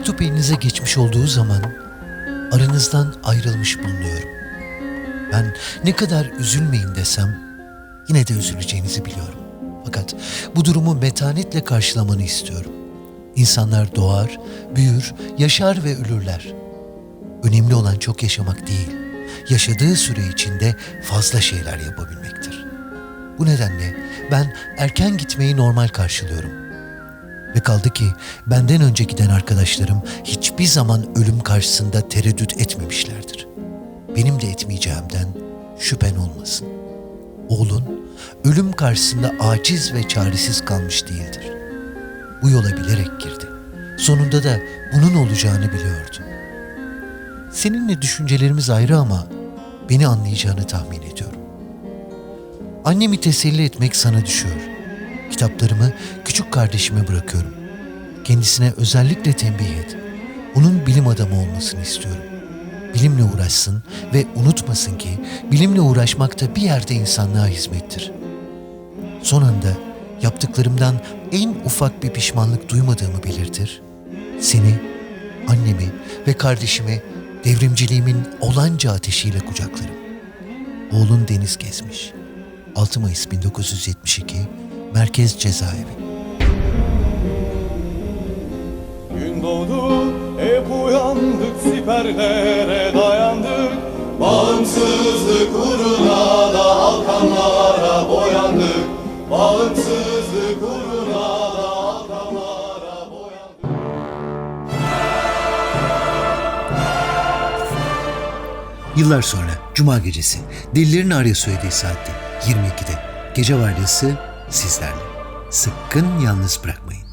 Mektup elinize geçmiş olduğu zaman aranızdan ayrılmış bulunuyorum. Ben ne kadar üzülmeyin desem yine de üzüleceğinizi biliyorum. Fakat bu durumu metanetle karşılamanı istiyorum. İnsanlar doğar, büyür, yaşar ve ölürler. Önemli olan çok yaşamak değil, yaşadığı süre içinde fazla şeyler yapabilmektir. Bu nedenle ben erken gitmeyi normal karşılıyorum. Ve kaldı ki benden önce giden arkadaşlarım hiçbir zaman ölüm karşısında tereddüt etmemişlerdir. Benim de etmeyeceğimden şüphen olmasın. Oğlun ölüm karşısında aciz ve çaresiz kalmış değildir. Bu yola bilerek girdi. Sonunda da bunun olacağını biliyordu. Seninle düşüncelerimiz ayrı ama beni anlayacağını tahmin ediyorum. Annemi teselli etmek sana düşüyor. Kitaplarımı küçük kardeşime bırakıyorum. Kendisine özellikle tembih et. Onun bilim adamı olmasını istiyorum. Bilimle uğraşsın ve unutmasın ki bilimle uğraşmak da bir yerde insanlığa hizmettir. Son anda yaptıklarımdan en ufak bir pişmanlık duymadığımı belirtir. Seni, annemi ve kardeşimi devrimciliğimin olanca ateşiyle kucaklarım. Oğlun Deniz Gezmiş. 6 Mayıs 1972 Merkez Cezaevi. Gün doğdu hep uyandık siperlere dayandık. Bağımsızlık uğruna da halkanlara boyandık. Bağımsızlık uğruna da halkanlara boyandık. Yıllar sonra Cuma gecesi Delilerin Arya söylediği saatte 22'de gece vardiyası sizlerle. Sıkkın yalnız bırakmayın.